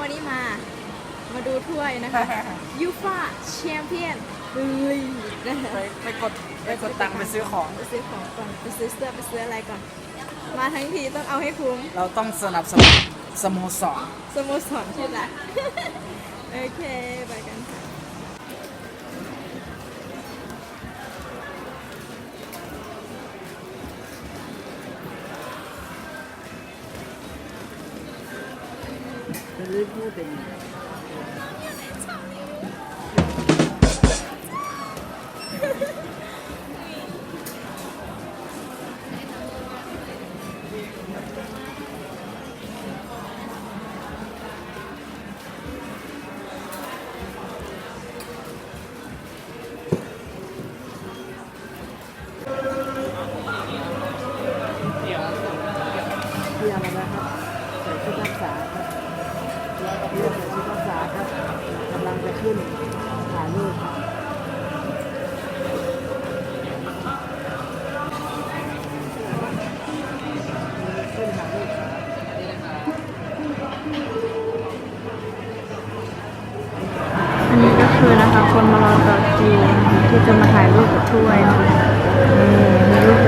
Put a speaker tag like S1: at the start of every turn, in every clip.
S1: วันนี้มา มาดูถ้วยนะคะยูฟาแชมเปี้ยนลีกนะคะ
S2: ไปไปกดไปกดตังค์ไปซื้อของ
S1: ไปซื้อของก่อนไปซื้อเสื้อไปซื้ออะไรก่อน มาทั้งทีต้องเอาให้คุ้ม
S2: เราต้องสนับสนุนสโมสร
S1: สโมสรที่รักโอเค ไปกันค่ะ
S2: ลิพูดเขึ้นถ่ายรูป
S3: อันนี้ก็คือนะคะ คนมารอต่อคิวที่จะมาถ่ายรูปกับถ้วยนะคะมีรูป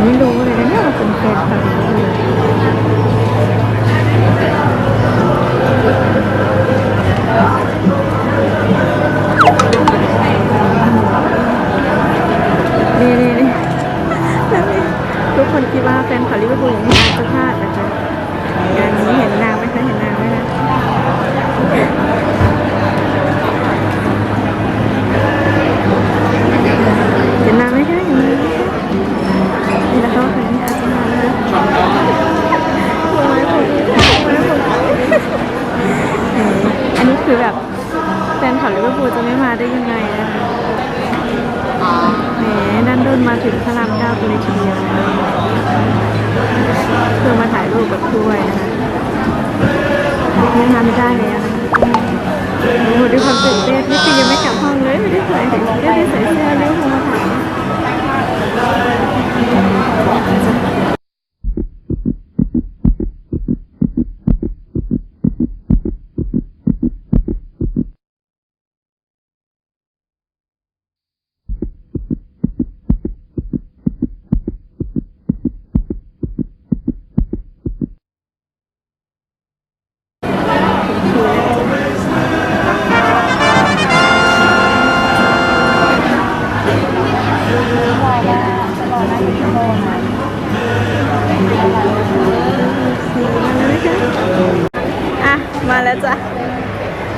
S3: ไม่รู้เลยนะเนี่ยว่าเป็นแฟนคลับลิเพลนี่นี่นี่ทุกคนคิดว่าแฟนคลับลิเวอร์พูลอย่างนี้อาจจะพลาดนะคะงานนี้เห็นนางไหมคะเห็นนางไหมคะ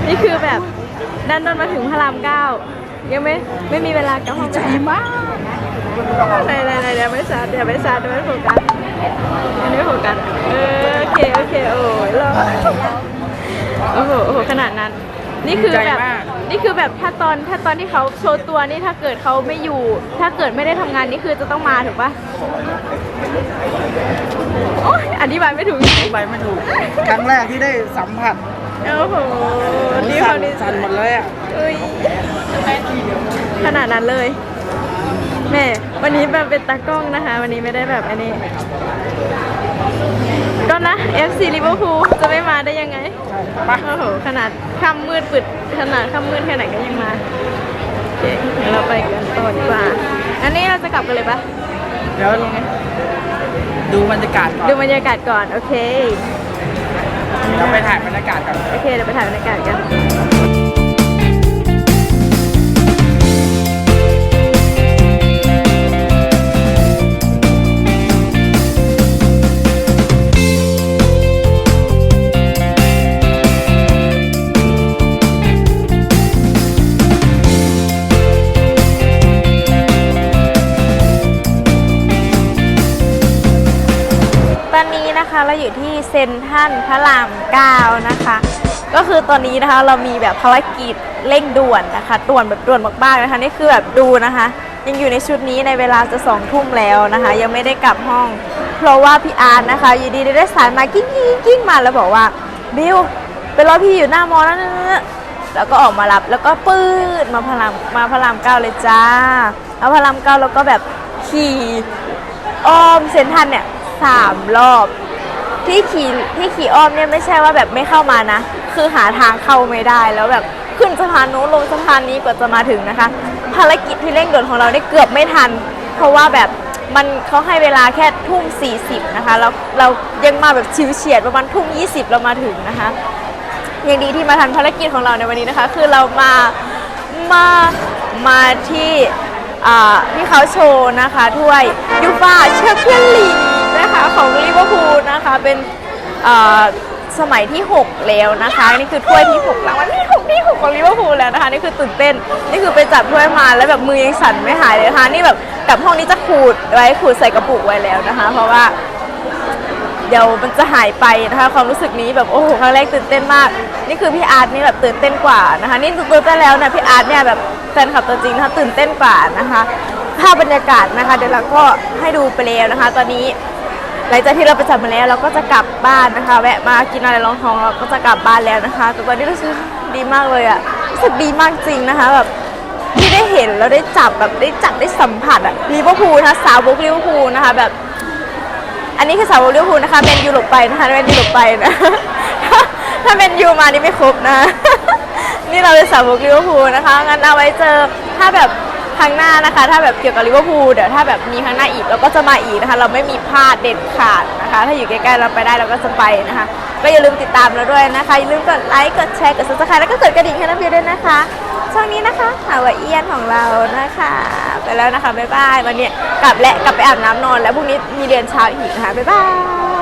S3: นี่คือแบบดันด้นมาถึงพระรามเก้ายังไม่ไม่มีเวลากลับห้องใจมากไหนไหนไหนเดี๋ยวไม่ชัดเดี๋ยวไม่ชัดเดี๋ยวไม่โฟกัสเดี๋ยวไม่โฟกัสเออโอเคโอเคโอ้ยรอโอ้โหโอ้โหขนาดนั้น นี่คือแบบนี่คือแบบถ้าตอนถ้าตอนที่เขาโชว์ตัวนี่ถ้าเกิดเขาไม่อยู่ ถ้าเกิดไม่ได้ทำงานนี่คือจะต้องมาถูกปะโอ้ยอธิบายไม่ถูกจริง
S2: ไปไม่ถูกครั้งแรกที่ได้สัมผัส
S1: ๆ โอ้โหนี่เขานี่
S2: สั่นหมดเลยอะ
S1: เอ้ยขนาดนั้นเลย แม่ วันนี้แบบเป็นตากล้องนะคะ วันนี้ไม่ได้แบบอันนี้ ก็นะ FC ลิเวอร์พูลจะไม่มาได้ยังไง
S2: ใช่ปะ
S1: โอ้โห ขนาดค่ำมืดปึดขนาดค่ำมืดแค่ไหนก็ยังมาโอเคเดี๋ยวเราไปกันต่อดีกว่า อันนี้เราจะกลับกันเลยปะ
S2: เดี๋ยวดูบรรยากาศก่อน
S1: ดูบรรยากาศก่อน โอเค
S2: เราไปถ่ายบรรยากาศกัน
S1: โอเคเดี๋ยวไปถ่ายบรรยากาศกัน ตอนนี้นะคะเราอยู่ที่เซนทันพระรามเก้านะคะ ก็คือตอนนี้นะคะเรามีแบบภารกิจเร่งด่วนนะคะด่วนแบบด่วนมากๆนะคะนี่คือแบบดูนะคะ ยังอยู่ในชุดนี้ในเวลาจะสองทุ่มแล้วนะคะ ยังไม่ได้กลับห้อง เพราะว่าพี่อาร์ตนะคะ อยู่ดีได้สายมากิ้งกิ้งกิ้งมาแล้วบอกว่าบิวไปรอพี่อยู่หน้ามอแล้วนะแล้วก็ออกมารับแล้วก็ปื้ดมาพระรามมาพระรามเก้าเลยจ้าแล้วพระรามเก้าแล้วก็แบบขี่อ้อมเซนทันเนี่ย สามรอบที่ขี่ที่ขี่อ้อมเนี่ยไม่ใช่ว่าแบบไม่เข้ามานะ คือหาทางเข้าไม่ได้แล้วแบบขึ้นสะพานโน้นลงสะพานนี้กว่าจะมาถึงนะคะ ภารกิจที่เร่งด่วนของเราได้เกือบไม่ทัน เพราะว่าแบบมันเขาให้เวลาแค่ทุ่ม 40 นะคะแล้วเรายังมาแบบชิวเฉียดประมาณทุ่ม 20 เรามาถึงนะคะยังดีที่มาทันภารกิจของเราในวันนี้นะคะ คือเรามามามาที่อ่าที่เขาโชว์นะคะถ้วยยูฟ่าแชมเปี้ยนลีกนะคะของ เป็นสมัยที่ 6 แล้วนะคะ นี่คือถ้วยที่6รางวัลที่6ที่6ของลิเวอร์พูลแล้วนะคะ นี่คือตื่นเต้น นี่คือไปจับถ้วยมาแล้วแบบมือยังสั่นไม่หายเลยนะคะนี่แบบกลับห้องนี้จะขูดไว้ขูดใส่กระปุกไว้แล้วนะคะ เพราะว่า เดี๋ยวมันจะหายไปนะคะ ความรู้สึกนี้แบบโอ้โหครั้งแรกตื่นเต้นมาก นี่คือพี่อาร์ตนี่แบบตื่นเต้นกว่านะคะ นี่ตื่นเต้นแล้วนะพี่อาร์ตเนี่ยแบบแฟนคลับตัวจริงนะคะตื่นเต้นกว่านะคะภาพบรรยากาศนะคะ เดี๋ยวเราก็ให้ดูไปแล้วนะคะ ตอนนี้ หลังจากที่เราไปจับมาแล้วเราก็จะกลับบ้านนะคะ แวะมากินอะไรรองท้องเราก็จะกลับบ้านแล้วนะคะแต่ตอนนี้รู้สึกดีมากเลยอะรู้สึกดีมากจริงนะคะแบบที่ได้เห็นแล้วได้จับแบบได้จับได้สัมผัสอะลิเวอร์พูลนะคะสาวกลิเวอร์พูลนะคะแบบ อันนี้คือสาวกลิเวอร์พูลนะคะเป็นยูหลบไปนะคะเป็นยูหลบไปนะถ้าเป็นยูมานี่ไม่ครบนะ นี่เราเป็นสาวกลิเวอร์พูลนะคะงั้นเอาไว้เจอถ้าแบบ รั้งหน้านะคะ ถ้าแบบเกี่ยวกับลิเวอร์พูลเดี๋ยวถ้าแบบมีครั้งหน้าอีกเราก็จะมาอีกนะคะ เราไม่มีพลาดเด็ดขาดนะคะ ถ้าอยู่ใกล้ๆเราไปได้เราก็จะไปนะคะ ก็อย่าลืมติดตามเราด้วยนะคะ อย่าลืมกดไลค์กดแชร์กดซับสไครต์แล้วก็กดกระดิ่งให้น้ำบิวด้วยนะคะช่องนี้นะคะหาวเอียนของเรานะคะ ไปแล้วนะคะบ๊ายบายวันนี้กลับและกลับไปอาบน้ำนอน แล้วพรุ่งนี้มีเรียนเช้าอีกนะคะบ๊ายบาย